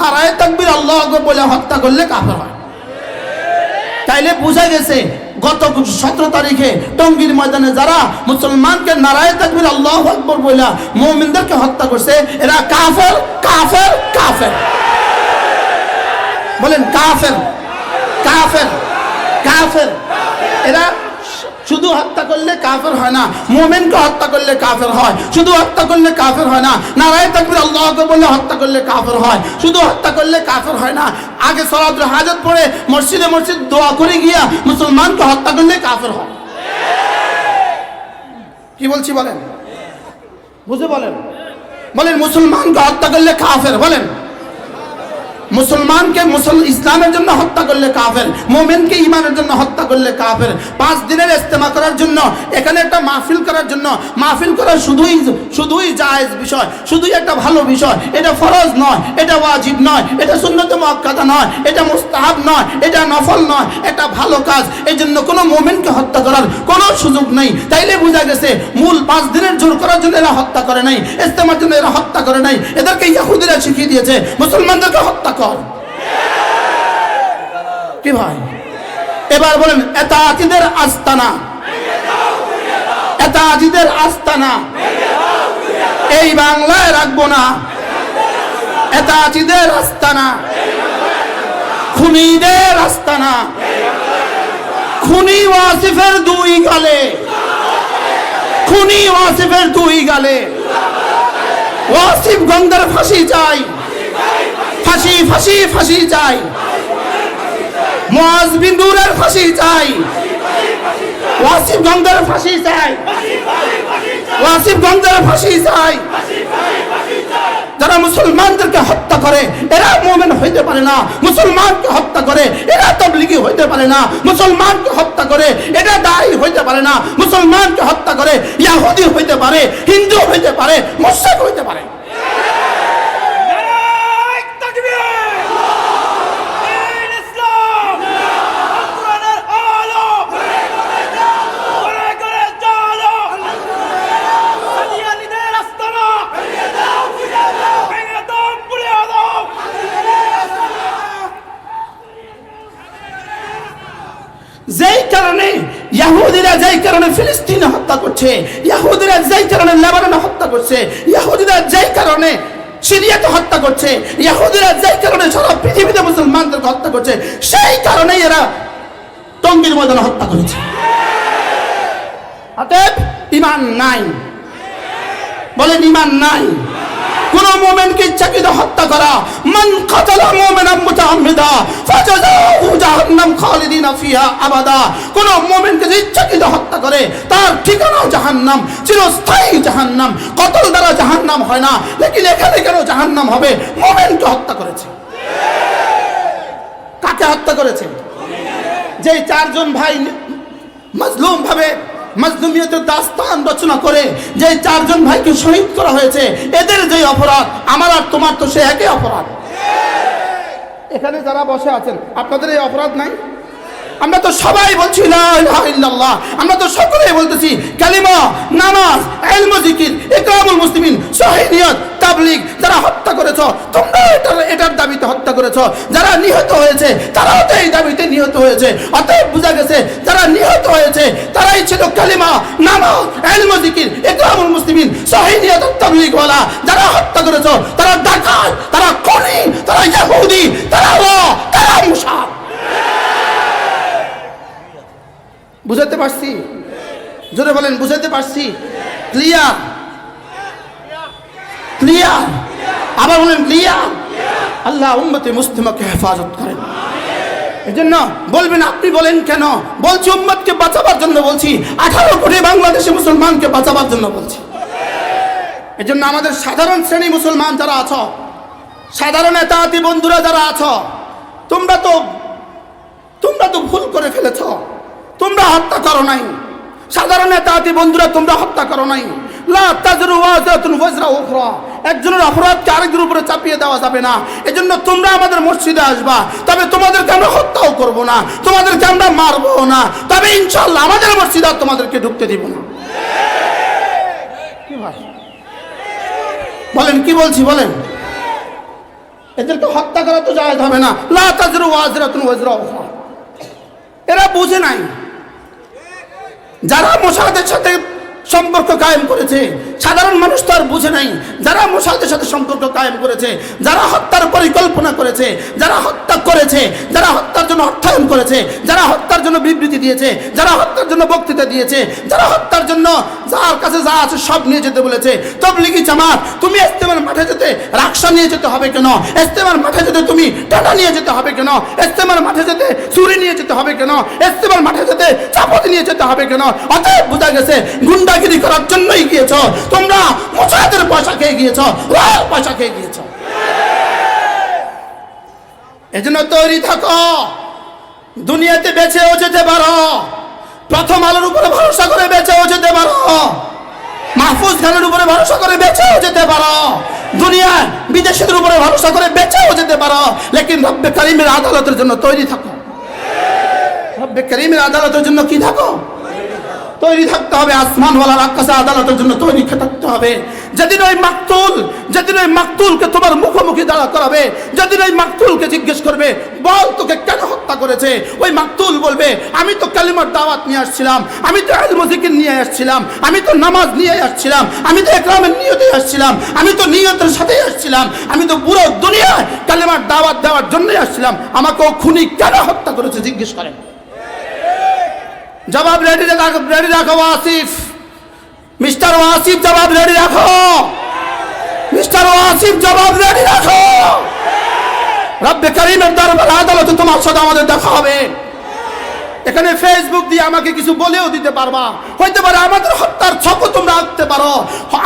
নারায় তাকবির আল্লাহ বলে হত্যা করলে কাফের হয়। তাইলে বোঝা গেছে, গত সতেরো তারিখে টঙ্গীর ময়দানে যারা মুসলমানকে নারায় তাকবির আল্লাহ আকবর বইলা মুমিনদেরকে হত্যা করছে, এরা কাফের কাফের কাফের। বলেন কাফের কাফের কাফের। এরা শুধু হত্যা করলে কাফের হয় না, মোমেনকে হত্যা করলে কাফের হয়, শুধু হত্যা করলে কাফের হয় না, নারায় তাকবির আল্লাহকে বললে হত্যা করলে কাফের হয়, শুধু হত্যা করলে কাফের হয় না, আগে সলাত হাজত পড়ে মসজিদে মসজিদ দোয়া করে গিয়া মুসলমানকে হত্যা করলে কাফের হয়। কি বলছি বলেন? বুঝে বলেন? বলেন, মুসলমানকে হত্যা করলে কাফের, বলেন। মুসলমানকে মুসল ইসলামের জন্য হত্যা করলে কাফের, মোমেনকে ইমানের জন্য হত্যা করলে কাফের। পাঁচ দিনের ইস্তেমা করার জন্য, এখানে একটা মাহফিল করার জন্য, মাহফিল করা শুধুই শুধুই জায়েজ বিষয়, শুধুই একটা ভালো বিষয়। এটা ফরজ নয়, এটা ওয়াজিব নয়, এটা সুন্নত মুআক্কাদা নয়, এটা মুস্তাহাব নয়, এটা নফল নয়, এটা ভালো কাজ। এই জন্য কোনো মোমেনকে হত্যা করার কোনো সুযোগ নেই। তাইলে বোঝা গেছে, মূল পাঁচ দিনের জোর করার জন্য এরা হত্যা করে নাই ইস্তেমার জন্য এরা হত্যা করে নাই। এদেরকে ইয়াহুদিরা শিখিয়ে দিয়েছে, মুসলমানদেরকে হত্যা কর। কি ভাই? এবার বলেন এতাতিদের আস্তানা। এতাতিদের আস্তানা। এই বাংলায় রাখব না। এতাতিদের আস্তানা। খুনিদের আস্তানা। খুনি ওয়াসিফের দুই গালে। খুনি ওয়াসিফের দুই গালে। ওয়াসিফ গঙ্গার ফাঁসি চাই। ফাঁসি ফাঁসি ফাঁসি চাই। মুয়াজ বিন নূরের ফাঁসি চাই। ওয়াসিফ গঙ্গার ফাঁসি চাই। ওয়াসিফ গঙ্গার ফাঁসি চাই। যারা মুসলমানদেরকে হত্যা করে, এরা মোমেন হইতে পারে না। মুসলমানকে হত্যা করে, এরা তবলিগি হইতে পারে না। মুসলমানকে হত্যা করে এটা দায়ী হইতে পারে না। মুসলমানকে হত্যা করে, ইয়াহুদি হইতে পারে, হিন্দু হইতে পারে, মুশরিক হইতে পারে নারায় তাকবীর! দিন ইসলাম! কোরআনের আলো! ঘরে ঘরে জালো! সাদিয়ানিদের আস্তানা! ভেঙে দাও, পুড়িয়ে দাও! যেই কারণে ইয়াহুদিরা যেই কারণে ফিলিস্তিনে হত্যা করছে, ইয়াহুদিরা যেই কারণে লেবাননে হত্যা করছে, ইয়াহুদিরা যেই কারণে সিরিয়াতে হত্যা করছে, ইয়াহুদিরা যেই কারণে সারা পৃথিবীতে মুসলমানদেরকে হত্যা করছে, সেই কারণেই এরা টঙ্গির ময়দানে হত্যা করেছে। অতএব, ইমান নাই। বলেন, ইমান নাই। কোন মোমেনকে ইচ্ছাকৃত হত্যা করা। মান কাতালা মুমিনান মুতাআম্মিদা, ফাজাযাহু জাহান্নাম খালিদিনা ফিহা আবাদা। কোন মোমেনকে যে ইচ্ছাকৃত হত্যা করে, তার ঠিকানা জাহান্নাম, চিরস্থায়ী জাহান্নাম, কতল দ্বারা জাহান্নাম হয় না, লেকিন এখানে কেন জাহান্নাম হবে? মোমেনকে হত্যা করেছে। কাকে হত্যা করেছে? যে চারজন ভাই মজলুম ভাবে মজলুমিয়তের দাস্তান রচনা করে যে চারজন ভাইকে শহীদ করা হয়েছে, এদের যে অপরাধ, আমার আর তোমার তো সে একই অপরাধ। এখানে যারা বসে আছেন, আপনাদের এই অপরাধ নাই? আমরা তো সবাই বলছি আমরা তো সকলেই বলতেছি, কালিমা, নামাজ এলমজিকির ইকরামুল মুসলিমিন সহিনিয়ত তাবলিগ যারা হত্যা করেছ, তোমরা এটার এটার দাবিতে হত্যা করেছ। যারা নিহত হয়েছে, তারাও তো এই দাবিতে নিহত হয়েছে। অতএব বোঝা গেছে, যারা নিহত হয়েছে, তারাই ছিল কালিমা নামাজ ইলম জিকির। ইকরামুল মুসলিমিন সহিনিয়ত তাবলিগ ওয়ালা যারা হত্যা করেছ, তারা ডাকাত, তারা খুনি, তারা ইহুদি, তারা র, তারা মুসা বুঝাতে পারছি? জোরে বলেন, বুঝাতে পারছি? Clear clear. আবার বলেন, ক্লিয়ার আল্লাহ উম্মতে মুসলিমকে হেফাজত করেন। এই জন্য বলবেন, আপনি বলেন কেন? বলছি, উম্মতকে বাঁচাবার জন্য বলছি। আঠারো কোটি বাংলাদেশে মুসলমানকে বাঁচাবার জন্য বলছি। এই জন্য আমাদের সাধারণ শ্রেণি মুসলমান যারা আছো, সাধারণ এতাতি বন্ধুরা যারা আছো, তোমরা তো তোমরা তো ভুল করে ফেলেছ। তোমরা হত্যা করো নাই। সাধারণ এতাতি বন্ধুরা, তোমরা হত্যা করো নাই। একজনের অপরাধকে আরেকজনের উপরে চাপিয়ে দেওয়া যাবে না। এজন্য তোমরা আমাদের মসজিদে আসবা। তবে তোমাদেরকে আমরা হত্যাও করব না। তোমাদেরকে আমরা মারবো না। তবে ইনশাল্লাহ আমাদের মসজিদে আর তোমাদেরকে ঢুকতে দিব না। বলেন, কি বলছি, বলেন? এদেরকে হত্যা করা তো জায়েজ হবে না। লা তাজরু ওয়াজরাতুন ওয়াজরা এরা বুঝে নাই। যারা মোসাদের সাথে সম্পর্ক কায়েম করেছে। সাধারণ মানুষ তো আর বুঝে নাই। যারা মোসাদের সাথে সম্পর্ক কায়েম করেছে, যারা হত্যার পরিকল্পনা করেছে, যারা হত্যা করেছে, যারা হত্যার জন্য অর্থায়ন করেছে, যারা হত্যার জন্য বিবৃতি দিয়েছে, যারা হত্যার জন্য বক্তৃতা দিয়েছে, যারা হত্যার জন্য যার কাছে যা আছে সব নিয়ে যেতে বলেছে। তবলিগি জামাত, তুমি ইস্তেমার মাঠে যেতে রাক্সা নিয়ে যেতে হবে কেন? ইস্তেমার মাঠে যেতে তুমি টাটা নিয়ে যেতে হবে কেন? ইস্তেমার মাঠে যেতে চুরি নিয়ে যেতে হবে কেন? ইস্তেমার মাঠে যেতে চাপতি নিয়ে যেতে হবে কেন? অতএব বোঝা গেছে গুন্ডাগিরি করার জন্যই গিয়েছ। তোমরা মুসাদের পয়সা খেয়ে গিয়েছ, রয়ের পয়সা খেয়ে গিয়েছ। এজন্য তৈরি থাকো। দুনিয়াতে বেঁচেও যেতে পারো। প্রথম আলোর উপরে ভরসা করে বেঁচেও যেতে পারো। মাহফুজ খানের উপরে ভরসা করে বেঁচেও যেতে পারো। দুনিয়ার বিদেশিদের উপরে ভরসা করে বেঁচেও যেতে পারো। লেকিন রব্বে করিমের আদালতের জন্য তৈরি থাকো। রব্বে করিমের আদালতের জন্য কি থাকো? তৈরি থাকতে হবে আসমানওয়ালার আকাশে আদালতের জন্য তৈরি থাকতে হবে। যেদিন ওই মাকতুল, যেদিন ওই মাকতুলকে তোমার মুখোমুখি দাঁড়া করাবে, যেদিন ওই মাকতুলকে জিজ্ঞেস করবে, বল তোকে কেন হত্যা করেছে? ওই মাকতুল বলবে, আমি তো কালিমার দাওয়াত নিয়ে আসছিলাম, আমি তো আলমজিকে নিয়ে আসছিলাম, আমি তো নামাজ নিয়ে আসছিলাম, আমি তো একরামের নিয়তে আসছিলাম, আমি তো নিয়তের সাথেই আসছিলাম, আমি তো পুরো দুনিয়ায় কালিমার দাওয়াত দেওয়ার জন্যই আসছিলাম। আমাকে ও খুনি কেন হত্যা করেছে? জিজ্ঞেস করেন। জবাব রেডি রেডি রাখো ওয়াসিফ। মিস্টার ওয়াসিফ, জবাব রেডি রাখো। মিস্টার ওয়াসিফ, জবাব রেডি রাখো। রব্বে করিমের দরবার আদালতে তোমার সাথে আমাদের দেখা হবে। এখানে ফেসবুক দিয়ে আমাকে কিছু বলেও দিতে পারবা। হইতে পারে আমাদের হত্যার ছক তোমরা আঁকতে পারো।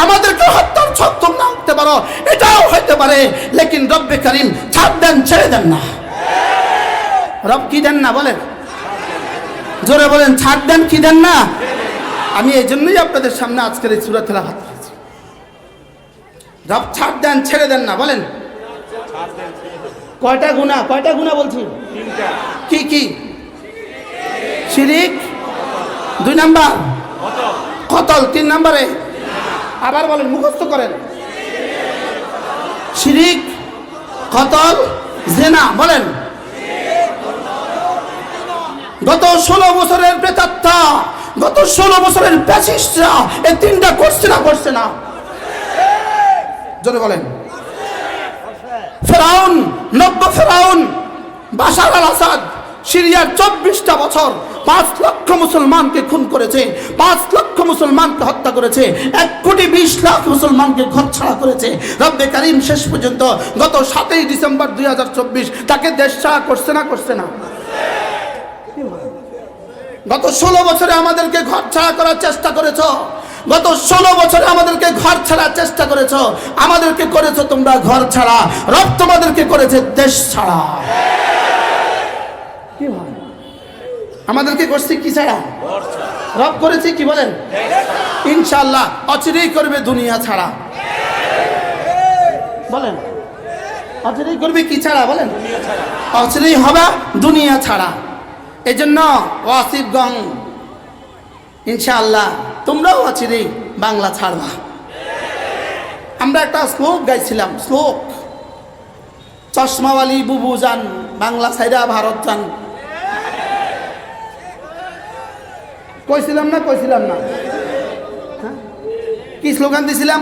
আমাদেরকে হত্যার ছক তোমরা আঁকতে পারো। এটাও হইতে পারে। লেকিন রব্বে করিম, ছাড় দেন, ছেড়ে দেন না। রব কি দেন না বলেন? জোরে বলেন, ছাড় দেন, কি দেন না? আমি এই জন্যই আপনাদের সামনে আজকের এই সুরা তেলা হাত করেছি। রব, ছাড় দেন, ছেড়ে দেন না, বলেন। কয়টা গুণা কয়টা গুণা বলছি? কি কি? শিরিক? দুই নাম্বার? কতল? তিন নাম্বারে? আবার বলেন, মুখস্থ করেন। শিরিক, কতল, জেনা, বলেন। গত ষোলো বছরের প্রেতাত্মা, গত ষোলো বছরের প্যাসিস্টরা এই তিনটা করছে না করছে না। জোরে বলেন। ফেরাউন, নব্য ফেরাউন, বাশার আল আসাদ সিরিয়ার চব্বিশটা বছর পাঁচ লক্ষ মুসলমানকে খুন করেছে, পাঁচ লক্ষ মুসলমানকে হত্যা করেছে, এক কোটি বিশ লাখ মুসলমানকে ঘর ছাড়া করেছে। রব্বে কারিম শেষ পর্যন্ত গত সাতই ডিসেম্বর দুই হাজার চব্বিশ তাকে দেশ ছাড়া করছে না করছে না। গত ষোলো বছরে আমাদেরকে ঘর ছাড়া করার চেষ্টা করেছ। গত ষোলো বছরে আমাদেরকে ঘর ছাড়ার চেষ্টা করেছ। আমাদেরকে করেছ তোমরা ঘর ছাড়া। রব তোমাদেরকে করেছে দেশ ছাড়া। কি ভাই? আমাদেরকে করছে কি ছাড়া? রব করেছে কি বলেন? ইনশাল্লাহ অচিরেই করবে দুনিয়া ছাড়া। বলেন, অচিরেই করবে কি ছাড়া বলেন? অচিরেই হবে দুনিয়া ছাড়া। এই জন্য ওয়াসিফগঞ্জ, ইনশাআল্লাহ, তোমরাও অচিরেই বাংলা ছাড়বা। আমরা একটা শ্লোক গাইছিলাম, শ্লোক। চশমাওয়ালি বুবু যান, বাংলা সাইডা ভারত যান। কইছিলাম না কইছিলাম না? হ্যাঁ? কি স্লোগান দিছিলাম?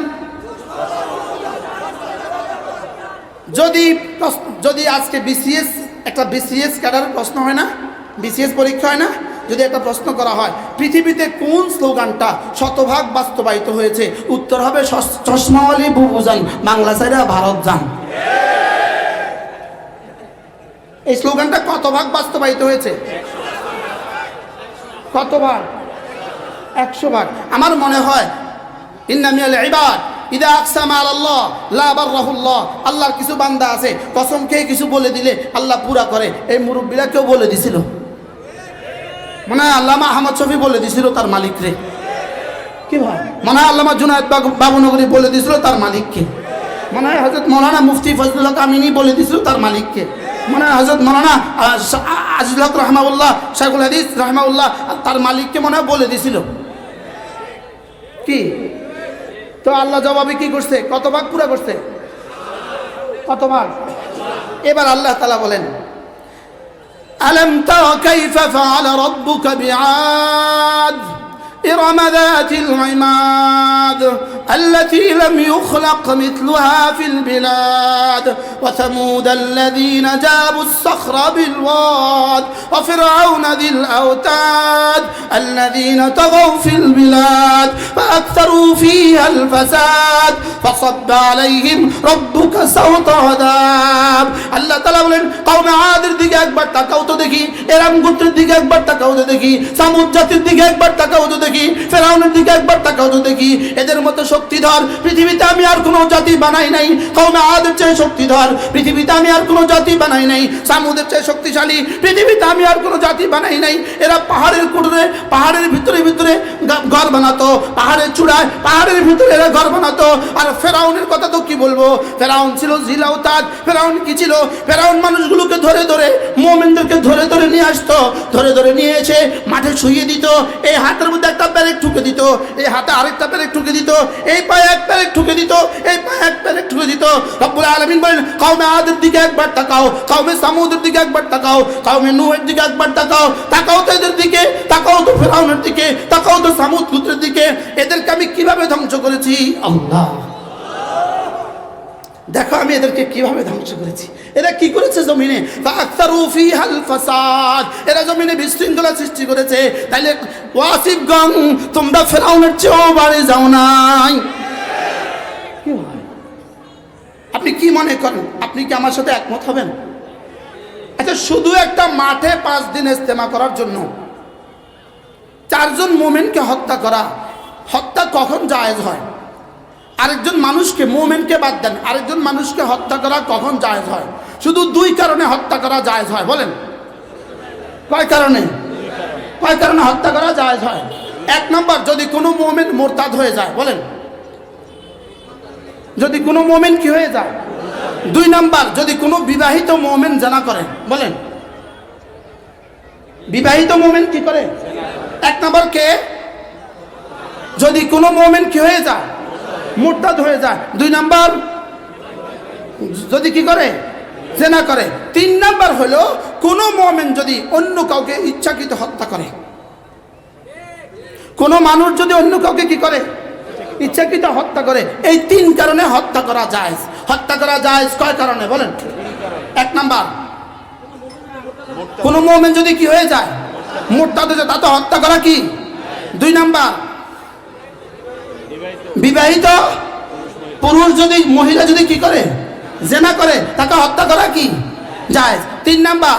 যদি যদি আজকে বিসিএস, একটা বিসিএস ক্যাডার প্রশ্ন হয় না বিসিএস পরীক্ষা হয় না? যদি একটা প্রশ্ন করা হয়, পৃথিবীতে কোন স্লোগানটা শতভাগ বাস্তবায়িত হয়েছে? উত্তর হবে চশমাওয়ালি বুবু যান বাংলা সাইডা ভারত যান এই স্লোগানটা কত ভাগ বাস্তবায়িত হয়েছে? কত ভাগ একশো ভাগ আমার মনে হয়, ইন্নামিয়াল ইদা আকসাম আল্লাহ লা বাররাহুল্লাহ। আল্লাহর কিছু বান্দা আছে, কসম খেয়ে কিছু বলে দিলে আল্লাহ পুরা করে। এই মুরব্বীরা কেউ বলে দিছিল। মনে হয় আল্লামা আহমদ শফি বলে দিছিল তার মালিকরে কি ভাই? মনে হয় আল্লামা জুনায়দ বাবু- বাবুনগরী বলে দিছিল তার মালিককে। মনে হয় হজরত মৌলানা মুফতি ফজলুল হক আমিনী বলে দিছিল তার মালিককে। মনে হয় হজরত মৌলানা আজিজুল হক রহমাউল্লাহ শাইখুল হাদিস রহমাউল্লাহ তার মালিককে মনে হয় বলে দিছিল। কি? তো আল্লাহ জবাবে কি করছে? কত ভাগ পুরা করছে? কত ভাগ? এবার আল্লাহ তালা বলেন ألم تر كيف فعل ربك بعاد؟ إرم ذات العماد. التي لم يخلق مثلها في البلاد وثمود الذين جابوا الصخر بالواد وفرعون ذي الأوتاد الذين طغوا في البلاد فأكثروا فيها الفساد فصب عليهم ربك سوط عذاب আল্লাহ তালা বলেন কওমে আদের দিকে একবার তাকাও তো দেখি এরাম গোত্রের দিকে একবার তাকাও তো দেখি সামুদ জাতির দিকে একবার তাকাও তো দেখি ফেরাউনের দিকে একবার তাকাও তো দেখি এদের মতো শক্তিধর, পৃথিবীতে আমি আর কোনো জাতি বানাই নাই। কওমে আদের চেয়ে শক্তিধর, পৃথিবীতে আমি আর কোনো জাতি বানাই নাই। সামুদের চেয়ে শক্তিশালী, পৃথিবীতে আমি আর কোনো জাতি বানাই নাই। এরা পাহাড়ের কুটুরে পাহাড়ের ভিতরে ভিতরে ঘর বানাতো, পাহাড়ের চূড়ায়, পাহাড়ের ভিতরে এরা ঘর বানাতো। আর ফেরাউনের কথা তো কি বলব? ফেরাউন ছিল জিলাউতাদ ফেরাউন কি ছিল? ফেরাউন মানুষগুলোকে ধরে ধরে, মোমেনদেরকে ধরে ধরে নিয়ে আসতো। ধরে ধরে নিয়ে এসে মাঠে শুইয়ে দিত। এই হাতের মধ্যে একটা প্যারেক ঠুকে দিত। এই হাতে আরেকটা প্যারেক ঠুকে দিত। এই পায়ে এক প্যারেক ঠুকে দিত, এই পায়ে এক প্যারেক ঠুকে দিত। রব্বুল আলমিন বলেন কাউমে আদের দিকে একবার তাকাও কাউমে সামুদের দিকে একবার তাকাও কাউমে নুহের দিকে একবার তাকাও তাকাও তো এদের দিকে, তাকাও তো ফেরাউনের দিকে, তাকাও তো সামুদ পুত্রের দিকে। এদেরকে আমি কীভাবে ধ্বংস করেছি? আল্লাহ। দেখো আমি এদেরকে কীভাবে ধ্বংস করেছি। এরা কি করেছে জমিনে? এরা জমিনে বিশৃঙ্খলা সৃষ্টি করেছে। তাইলে ওয়াসিফগণ তোমরা ফেরাউনের চেয়েও বাড়ি যাও নাই। আপনি কি মনে করেন? আপনি কি আমার সাথে একমত হবেন? আচ্ছা শুধু একটা মাঠে পাঁচ দিন ইস্তেমা করার জন্য। চারজন মোমেনকে হত্যা করা। হত্যা কখন জায়েজ হয়? আরেকজন মানুষকে, মোমেনকে বাদ দেন। আরেকজন মানুষকে হত্যা করা কখন জায়জ হয়? শুধু দুই কারণে হত্যা করা জায়জ হয়, বলেন। কয় কারণে? কয় কারণে হত্যা করা জায়জ হয়? এক নম্বর, যদি কোনো মোমেন মোরতাদ হয়ে যায়, বলেন। যদি কোনো মোমেন কি হয়ে যায়? দুই নাম্বার, যদি কোনো বিবাহিত মোমেন জানা করে, বলেন। বিবাহিত মোমেন কি করে? এক নম্বর কে? যদি কোনো মোমেন কি হয়ে যায়? মোরতাদ হয়ে যায়। দুই নাম্বার, যদি কি করে? জেনা করে। তিন নাম্বার হলো, কোনো মোমেন যদি অন্য কাউকে ইচ্ছাকৃত হত্যা করে, কোনো মানুষ যদি অন্য কাউকে কি করে? ইচ্ছাকৃত হত্যা করে। এই তিন কারণে হত্যা করা যায় হত্যা করা যায় কয় কারণে? বলেন। এক নাম্বার, কোনো মোমেন যদি কি হয়ে যায় যায় তা তো হত্যা করা কি? দুই নাম্বার বিবাহিত পুরুষ যদি, মহিলা যদি কি করে? জেনা করে, তাকে হত্যা করা কি? যায় তিন নাম্বার।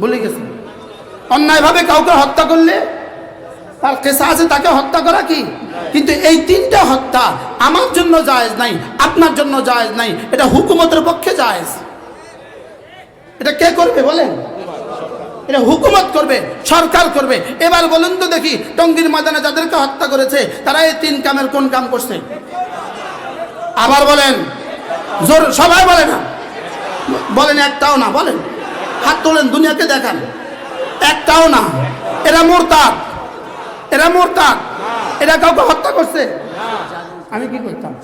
বলে গেছে। অন্যায়ভাবে কাউকে হত্যা করলে তার কেসা আছে, তাকে হত্যা করা কি? কিন্তু এই তিনটা হত্যা আমার জন্য জায়েজ নাই, আপনার জন্য জায়েজ নাই। এটা হুকুমতের পক্ষে জায়েজ। এটা কে করবে বলেন? এটা হুকুমত করবে, সরকার করবে। এবার বলুন তো দেখি, টঙ্গির ময়দানে যাদেরকে হত্যা করেছে, তারা এই তিন কামের কোন কাম করছে? আবার বলেন, জোর, সবাই বলে না। বলেন, একটাও না, বলেন। হাত তোলেন, দুনিয়াকে দেখান। একটাও না। এরা মোরতাদ। এরা মোরতাদ। এরা কাউকে হত্যা করছে? আমি কি করতাম?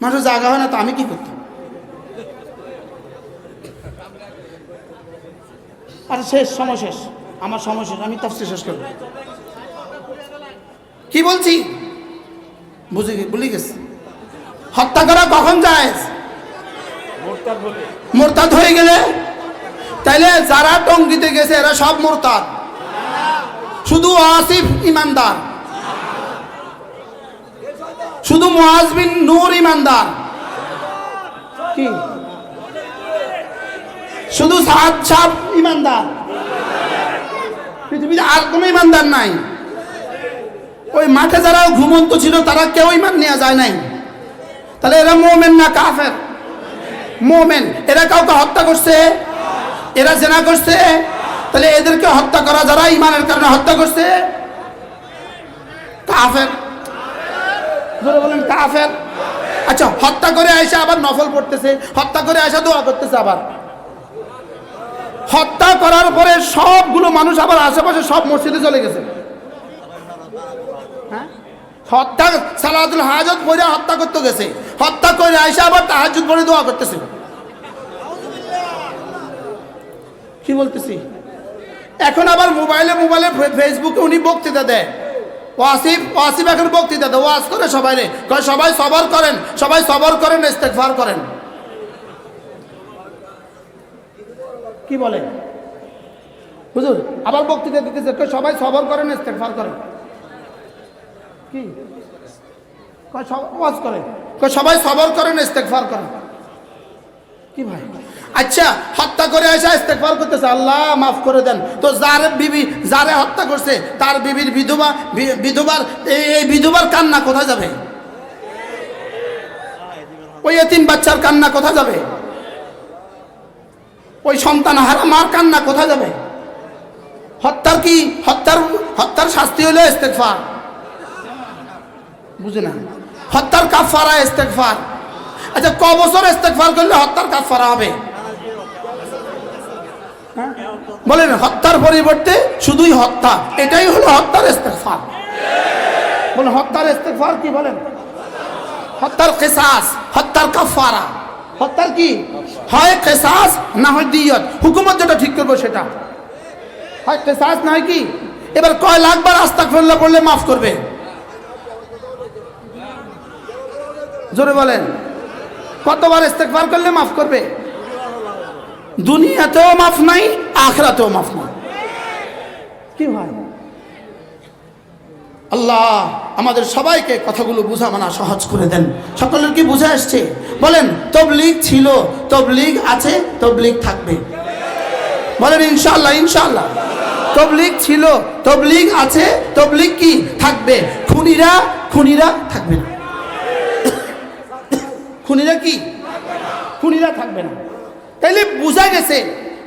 মানুষ জায়গা হয় না তো আমি কি করতাম? আর শেষ, সময় শেষ। আমার সময় শেষ, আমি তফসি শেষ করব। কি বলছি? বুঝে ভুলে গেছি। হত্যা করা কখন যায় মোরতাদ হয়ে গেলে? তাইলে যারা টঙ্গিতে গেছে, এরা সব মোরতাদ। শুধু আসিফ ইমানদার। শুধু মুআজবিন নূর ইমানদার। কি? শুধু সাত সাপ ইমানদার। পৃথিবীতে আর কোনো ইমানদার নাই। ওই মাঠে যারা ঘুমন্ত ছিল, তারা কেউ ইমান নেওয়া যায় নাই। তাহলে এরা মোমেন না কাফের? মোমেন। এরা কাউকে হত্যা করছে? এরা জেনা করছে? তাহলে এদেরকে হত্যা করা যারা ইমানের কারণে হত্যা করছে? কাফের। জোরে বলেন, কাফের। আচ্ছা হত্যা করে এসে আবার নফল পড়তেছে, হত্যা করে এসে দোয়া করতেছে আবার। হত্যা করার পরে সবগুলো মানুষ আবার আশেপাশে সব মসজিদে চলে গেছে। হ্যাঁ? হত্যা সালাদুল হাজত পড়ে হত্যা করতে গেছে। হত্যা করে আইসা আবার তাহাজুদ পড়ে দোয়া করতেছে। কি বলতেছি? এখন আবার মোবাইলে মোবাইলে ফেসবুকে উনি বক্তৃতা দেয়। ওয়াসিফ ওয়াসিফ এখন বক্তৃতা দেয়। ওয়াজ করে সবাই রে। সবাই সবর করেন, সবাই সবর করেন, ইস্তেগফার করেন। কি বলে? বুঝুন আবার বক্তৃতা দিতেছে সবাই সবর করেন, ইস্তেগফার করেন। কি? ওয়াজ করে কয় সবাই সবর করেন, ইস্তেগফার করেন। কি ভাই? আচ্ছা হত্যা করে এসে ইস্তেগফার করতেছে, আল্লাহ মাফ করে দেন। তো যার বিবি যারে হত্যা করছে, তার বিবির বিধবা বিধবার এই বিধবার কান্না কোথায় যাবে? ওই এতিম বাচ্চার কান্না কোথায় যাবে? ওই সন্তান হারা মার কান্না কোথায় যাবে? হত্যার কি? হত্যার হত্যার শাস্তি হলো ইস্তেগফার। বুঝে না? হত্যার কাফারা ইস্তেগফার। আচ্ছা ক বছর ইস্তেগফার করলে হত্যার কাফারা হবে? হ্যাঁ? বলেন, হত্যার পরিবর্তে শুধুই হত্যা, এটাই হলো হত্যার ইস্তেগফার। বলেন, হত্যার ইস্তেগফার কি বলেন? হত্যার কেসাস, হত্যার কাফারা হত্যার কি? হয় কেসাস না হয় দিয়ত? হুকুমত যেটা ঠিক করব সেটা। হয় কেসাস না হয় কি? এবার কয় লাখবার আস্তাগফিরুল্লাহ পড়লে মাফ করবে? জোরে বলেন। কতবার ইস্তেগফার করলে মাফ করবে? দুনিয়াতেও মাফ নাই, আখরাতেও মাফ নাই। কি ভাই আল্লাহ, আমাদের সবাইকে কথাগুলো বুঝা মানা সহজ করে দেন। সকলের কি বুঝে আসছে বলেন, তবলিগ ছিল, তবলিগ আছে, তবলিগ থাকবে। বলেন ইনশাল্লাহ ইনশাল্লাহ তবলিগ ছিল, তবলিগ আছে, তবলিগ কি? থাকবে। খুনিরা খুনিরা থাকবে না। খুনিরা কি? খুনিরা থাকবে না। তাইলে বোঝা গেছে,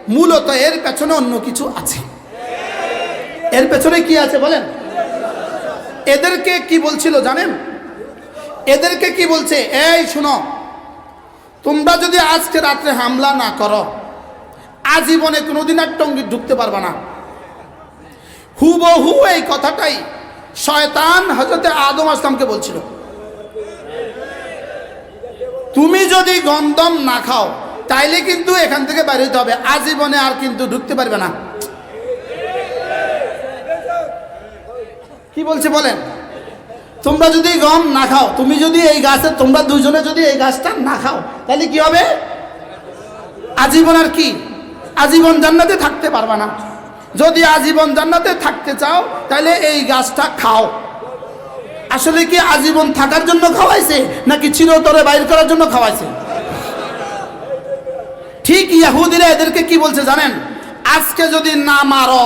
মূলত এর পেছনে অন্য কিছু আছে। এর পেছনে কি আছে বলেন? এদেরকে কি বলছিল জানেন? এদেরকে কি বলছে? এই শুনো, তোমরা যদি আজকে রাত্রে হামলা না করো, আজীবনে কোনোদিন আর টঙ্গি ঢুকতে পারবে না। হুবহু এই কথাটাই শয়তান হজরতে আদম আসলামকে বলছিল। তুমি যদি গন্দম না খাও, তাইলে কিন্তু এখান থেকে বাইরে হতে হবে, আজীবনে আর কিন্তু ঢুকতে পারবে না। কি বলছে বলেন? তোমরা যদি গম না খাও, তুমি যদি এই গাছের তোমরা দুজনে যদি এই গাছটা না খাও, তাহলে কি হবে? আজীবন আর কি? আজীবন জান্নাতে থাকতে পারবা না। যদি আজীবন জান্নাতে থাকতে চাও, তাহলে এই গাছটা খাও। আসলে কি আজীবন থাকার জন্য খাওয়াইছে, নাকি চিরতরে বাইর করার জন্য খাওয়াইছে? ঠিক ইয়াহুদিরা এদেরকে কি বলছে জানেন? আজকে যদি না মারো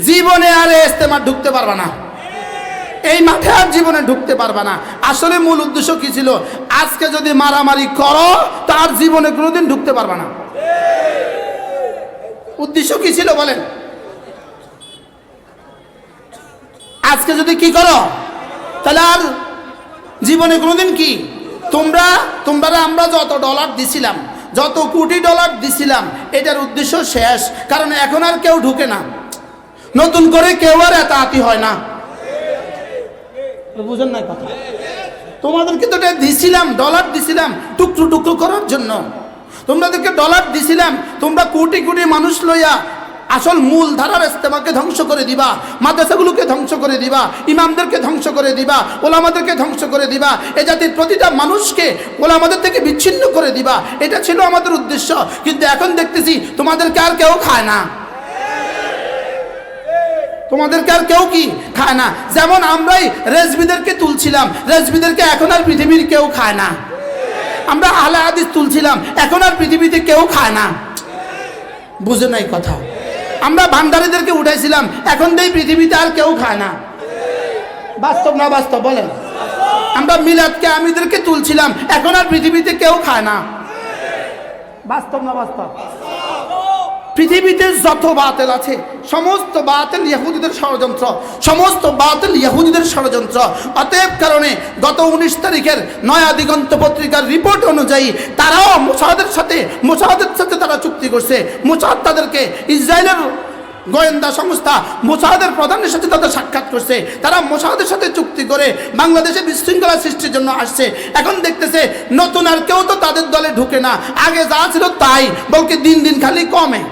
জীবনে আর ইস্তেমা ঢুকতে পারবা না। এই মাঠে আর জীবনে ঢুকতে পারবা না। আসলে মূল উদ্দেশ্য কি ছিল? আজকে যদি মারামারি করো তার জীবনে কোনোদিন ঢুকতে পারবা না। উদ্দেশ্য কি ছিল বলেন? আজকে যদি কি করো, তাহলে আর জীবনে কোনোদিন কি? তোমরা তোমরা, আমরা যত ডলার দিছিলাম, যত কোটি ডলার দিছিলাম, এটার উদ্দেশ্য শেষ। কারণ এখন আর কেউ ঢুকে না। নতুন করে কেউ আর এত আতি হয় না। বুঝেন না কথা? তোমাদেরকে তো এটা দিছিলাম ডলার দিছিলাম, টুকরো টুকরো করার জন্য। তোমাদেরকে ডলার দিছিলাম, তোমরা কোটি কোটি মানুষ লইয়া আসল মূল ধারার ইস্তেমাকে ধ্বংস করে দিবা, মাদ্রাসাগুলোকে ধ্বংস করে দিবা, ইমামদেরকে ধ্বংস করে দিবা, ওলামাদেরকে ধ্বংস করে দিবা, এ জাতির প্রতিটা মানুষকে ওলামাদের থেকে বিচ্ছিন্ন করে দিবা। এটা ছিল আমাদের উদ্দেশ্য, কিন্তু এখন দেখতেছি তোমাদেরকে আর কেউ খায় না। তোমাদেরকে আর কেউ কি খায় না? যেমন আমরাই রেজবিদেরকে তুলছিলাম, রেজবিদেরকে এখন আর পৃথিবীর কেউ খায় না। আমরা আহলে হাদিস তুলছিলাম, এখন আর পৃথিবীতে কেউ খায় না। বুঝে নাই কথা? আমরা ভান্ডারীদেরকে উঠাইছিলাম, এখন দেই পৃথিবীতে আর কেউ খায় না। বাস্তব না বাস্তব, বলেন। আমরা মিলাদকে আমিদেরকে তুলছিলাম, এখন আর পৃথিবীতে কেউ খায় না। বাস্তব না বাস্তব? পৃথিবীতে যত বাতিল আছে, সমস্ত বাতিল ইহুদিদের ষড়যন্ত্র, সমস্ত বাতিল ইহুদিদের ষড়যন্ত্র। অতএব কারণে গত উনিশ তারিখের নয়া দিগন্ত পত্রিকার রিপোর্ট অনুযায়ী তারাও মোসাদের সাথে মোসাদের সাথে তারা চুক্তি করছে। মোসাদ তাদেরকে ইসরায়েলের গোয়েন্দা সংস্থা, মোসাদের প্রধানের সাথে তাদের সাক্ষাৎ করছে। তারা মোসাদের সাথে চুক্তি করে বাংলাদেশে বিশৃঙ্খলা সৃষ্টির জন্য আসছে। এখন দেখতেছে, নতুন আর কেউ তো তাদের দলে ঢুকে না। আগে যা ছিল তাই, বলকে দিন দিন খালি কমে।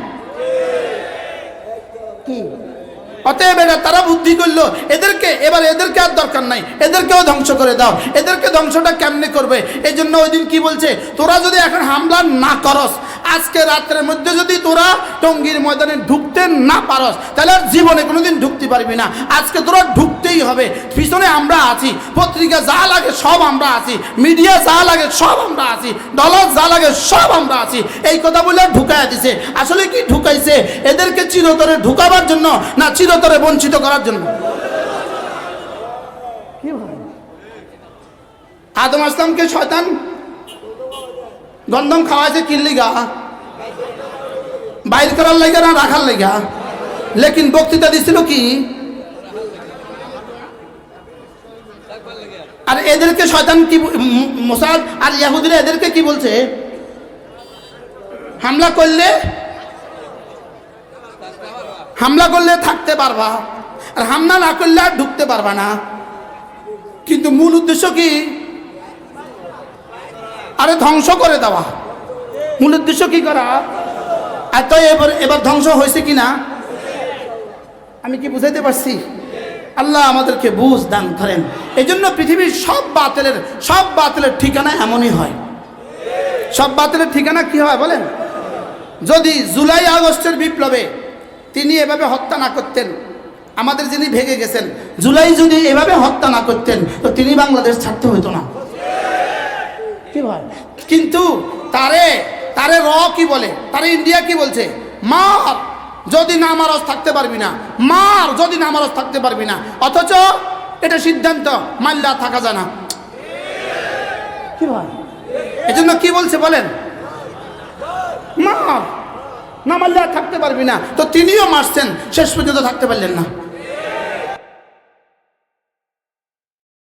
অতএব এরা তারা বুদ্ধি করল, এদেরকে, এবার এদেরকে আর দরকার নাই, এদেরকেও ধ্বংস করে দাও, এদেরকে ধ্বংসটা কেমনে করবে? এই জন্য ওই দিন কি বলছে? তোরা যদি এখন হামলা না করস আজকে রাত্রের মধ্যে যদি তোরা টঙ্গীর ময়দানে ঢুকতে না পারস, তাহলে আর জীবনে কোনোদিন ঢুকতে পারবি না। আজকে তোরা ঢুকতেই হবে। পিছনে আমরা আছি, পত্রিকা যা লাগে সব আমরা আছি, মিডিয়া যা লাগে সব আমরা আছি, ডলার যা লাগে সব আমরা আছি। এই কথা বলে ঢুকাইয়া দিছে। আসলে কি ঢুকাইছে? এদেরকে চিরতরে ঢুকাবার জন্য না চিরতরে বঞ্চিত করার জন্য? আদম আসলামকে শয়তান গন্ধম খাওয়াইছে কিল্লিগা? বাইর করার লাইগা না রাখার লাইগা? লেকিন বক্তৃতা দিছিল কি? আর এদেরকে শয়তান কি মোসাদ আর ইয়াহুদিরা এদেরকে কি বলছে? হামলা করলে হামলা করলে থাকতে পারবা, আর হামলা না করলে আর ঢুকতে পারবা না। কিন্তু মূল উদ্দেশ্য কি? আরে ধ্বংস করে দেওয়া। মূল উদ্দেশ্য কি করা? আর তো এবার এবার ধ্বংস হয়েছে কি না আমি কি বুঝাইতে পারছি? আল্লাহ আমাদেরকে বুঝ দান করেন। এই জন্য পৃথিবীর সব বাতিলের সব বাতিলের ঠিকানা এমনই হয়। সব বাতিলের ঠিকানা কি হয় বলেন? যদি জুলাই আগস্টের বিপ্লবে তিনি এভাবে হত্যা না করতেন, আমাদের যিনি ভেঙে গেছেন, জুলাই যদি এভাবে হত্যা না করতেন, তো তিনি বাংলাদেশ ছাড়তে হতো না। কি ভাই কিন্তু তারে তারে র কি বলে? তারে ইন্ডিয়া কি বলছে? মার! যদি না মারস থাকতে পারবি না। মার! যদি না মারস থাকতে পারবি না। অথচ এটা সিদ্ধান্ত মাল্লা থাকা যায় না। কি ভাই? এজন্য কি বলছে বলেন? মার! না আর থাকতে পারবি না। তো তিনিও মারছেন শেষ পর্যন্ত থাকতে পারলেন না।